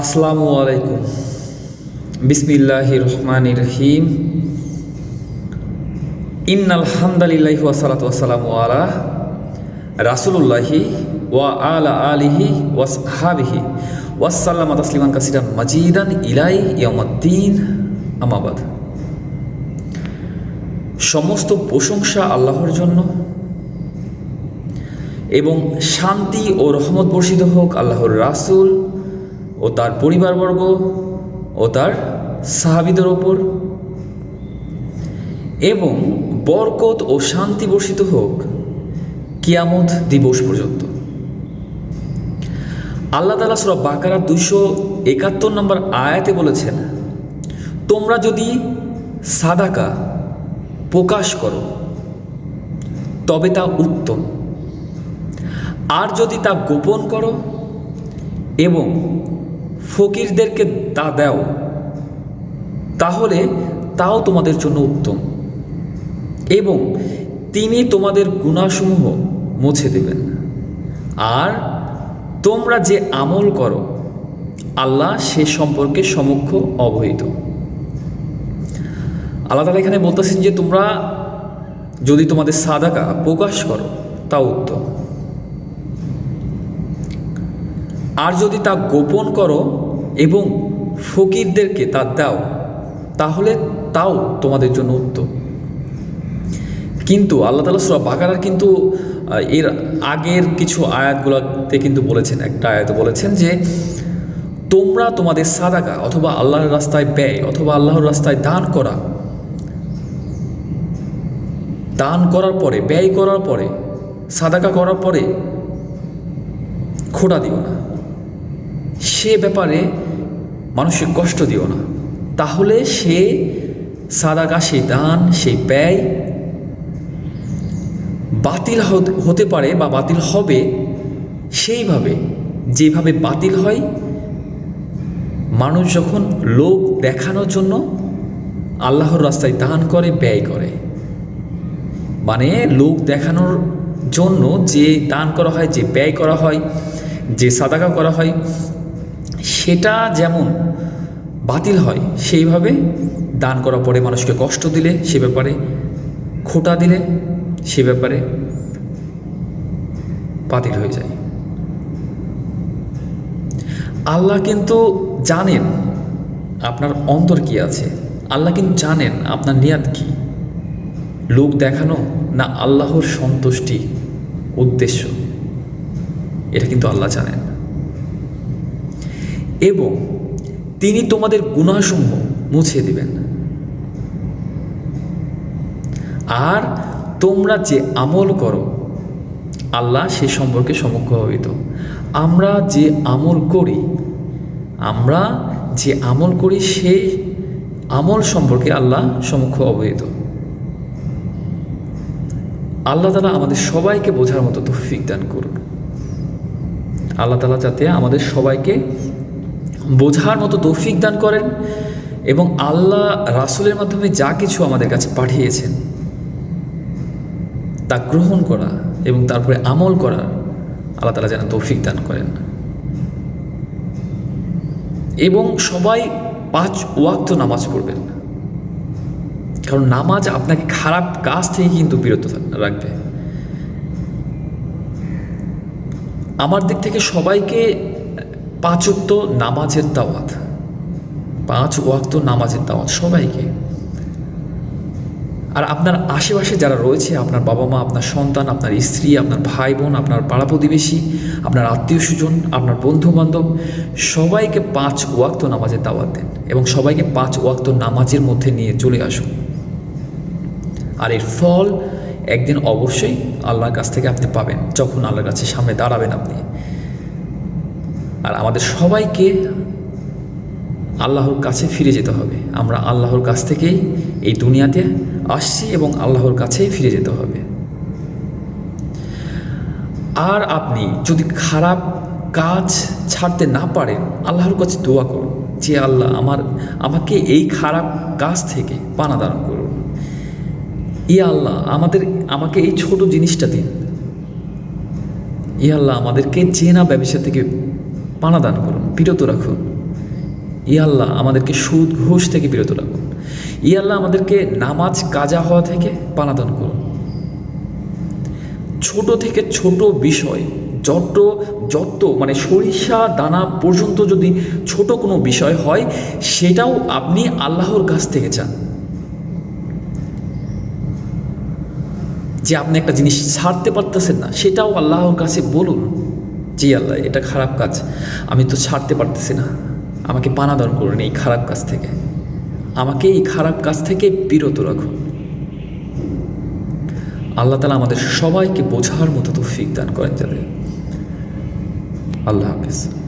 আসসালামু আলাইকুম। বিসমিল্লাহ রহমান রহিম। ইন্নাল হামদালিল্লাহি ওয়াসালাত ওয়াসালামু আলা রাসুলুল্লাহি ওয়া আলা আলিহি ওয়াসহাবিহি ওয়াসাল্লাম তাসলিমান কাসিরান মাজিদান ইলাই ইয়ামাদ্দিন আমাবাদ সমস্ত প্রশংসা আল্লাহর জন্য এবং শান্তি ও রহমত বর্ষিত হোক আল্লাহর রাসূল। ও তার পরিবারবর্গ ও তার সাহাবিদের ওপর। এবং বরকত ও শান্তি বর্ষিত হোক কিয়ামত দিবস পর্যন্ত। আল্লাহ তালা সুরা বাকারা দুশো একাত্তর নম্বর আয়াতে বলেছেন, তোমরা যদি সাদাকা প্রকাশ করো, তবে তা উত্তম। আর যদি তা গোপন করো এবং ফকিরদেরকে তা দাও। তাহলে তাও তোমাদের জন্য উত্তম। এবং তিনি তোমাদের গুণাসমূহ মুছে দেবেন আর তোমরা যে আমল করো, আল্লাহ সে সম্পর্কে সমক্ষ অবহিত। আল্লাহ তালা এখানে বলতেছেন যে তোমরা যদি তোমাদের সাদাকা প্রকাশ করো তা উত্তম। আর যদি তা গোপন করো এবং ফকিরদেরকে তা দাও, তাহলে তাও তোমাদের জন্য উত্তম। কিন্তু আল্লাহ তালা সুরা বাকারার কিন্তু এর আগের কিছু আয়াতগুলোতে কিন্তু বলেছেন, একটা আয়াত বলেছেন যে, তোমরা তোমাদের সাদাকা অথবা আল্লাহর রাস্তায় ব্যয় অথবা আল্লাহর রাস্তায় দান করা, দান করার পরে, ব্যয় করার পরে, সাদাকা করার পরে, খোটা দিও না। সে ব্যাপারে মানুষকে কষ্ট দিও না। তাহলে সে সাদাকা সেই দান সেই ব্যয় বাতিল হতে পারে বা বাতিল হবে সেইভাবে। যেভাবে বাতিল হয়, মানুষ যখন লোক দেখানোর জন্য আল্লাহর রাস্তায় দান করে, ব্যয় করে। মানে লোক দেখানোর জন্য যে দান করা হয়, যে ব্যয় করা হয়, যে সাদাকা করা হয় সেটা যেমন বাতিল হয়, সেইভাবে দান করার পরে মানুষকে কষ্ট দিলে সে ব্যাপারে, খোটা দিলে সে ব্যাপারে বাতিল হয়ে যায়। আল্লাহ কিন্তু জানেন আপনার অন্তর কি আছে। আল্লাহ কিন্তু জানেন আপনার নিয়াত কি। লোক দেখানো না আল্লাহর সন্তুষ্টি উদ্দেশ্য। এটা কিন্তু আল্লাহ জানেন। এবং তিনি তোমাদের গুণাসমূহ মুছে দিবেন। আর তোমরা যে আমল করো, আল্লাহ সে সম্পর্কে সমক্ষ অবহিত আমরা যে আমল করি, আমরা যে আমল করি সেই আমল সম্পর্কে আল্লাহ সমক্ষ অবহিত আল্লাহ তালা আমাদের সবাইকে বোঝার মতো তৌফিক দান করুন। আল্লাহ তালা যাতে আমাদের সবাইকে বোঝার মতো তৌফিক দান করেন এবং আল্লাহ রাসুলের মাধ্যমে যা কিছু আমাদের কাছে পাঠিয়েছেন, তা গ্রহণ করা এবং তারপরে আমল করা আল্লাহ তালা যেন তৌফিক দান করেন। এবং সবাই পাঁচ ওয়াক্ত নামাজ পড়বেন। কারণ নামাজ আপনাকে খারাপ কাজ থেকে কিন্তু বিরত রাখবে। আমার দিক থেকে সবাইকে পাঁচ ওয়াক্ত নামাজের দাওয়াত। পাঁচ ওয়াক্ত নামাজের দাওয়াত সবাইকে। আর আপনার আশেপাশে যারা রয়েছে, আপনার বাবা মা, আপনার সন্তান, আপনার স্ত্রী, আপনার ভাই বোন আপনার পাড়া প্রতিবেশী, আপনার আত্মীয় স্বজন, আপনার বন্ধু বান্ধব সবাইকে পাঁচ ওয়াক্ত নামাজের দাওয়াত দেন এবং সবাইকে পাঁচ ওয়াক্ত নামাজের মধ্যে নিয়ে চলে আসুন। আর এর ফল একদিন অবশ্যই আল্লাহর কাছ থেকে আপনি পাবেন, যখন আল্লাহর কাছে সামনে দাঁড়াবেন আপনি। আর আমাদের সবাইকে আল্লাহর কাছে ফিরে যেতে হবে। আমরা আল্লাহর কাছ থেকেই এই দুনিয়াতে আসছি এবং আল্লাহর কাছেই ফিরে যেতে হবে। আর আপনি যদি খারাপ কাজ ছাড়তে না পারেন, আল্লাহর কাছে দোয়া করুন যে, আল্লাহ, আমার, আমাকে এই খারাপ কাজ থেকে পানা দান করুন। ই আল্লাহ, আমাদের, আমাকে এই ছোট জিনিসটা দিন। ই আল্লাহ, আমাদেরকে চেনা ব্যবসা থেকে পানা দান করুন, বিরত রাখুন। ই আল্লাহ আমাদেরকে সুদ, ঘুষ থেকে বিরত রাখুন। ই আল্লাহ আমাদেরকে নামাজ কাজা হওয়া থেকে পানাদান করুন। ছোট থেকে ছোট বিষয়, যত যত মানে সরিষা, দানা পর্যন্ত যদি ছোট কোনো বিষয় হয়, সেটাও আপনি আল্লাহর কাছ থেকে চান। যে আপনি একটা জিনিস ছাড়তে পারতেছেন না, সেটাও আল্লাহর কাছে বলুন। জি আল্লাহ, এটা খারাপ কাজ। আমি তো ছাড়তে পারতেছি না। আমাকে পানাদান করুন এই খারাপ কাজ থেকে। আমাকে এই খারাপ কাজ থেকে বিরত রাখুন। আল্লাহ তালা আমাদের সবাইকে বোঝার মতো তৌফিক দান করেন যাতে। আল্লাহ হাফিজ।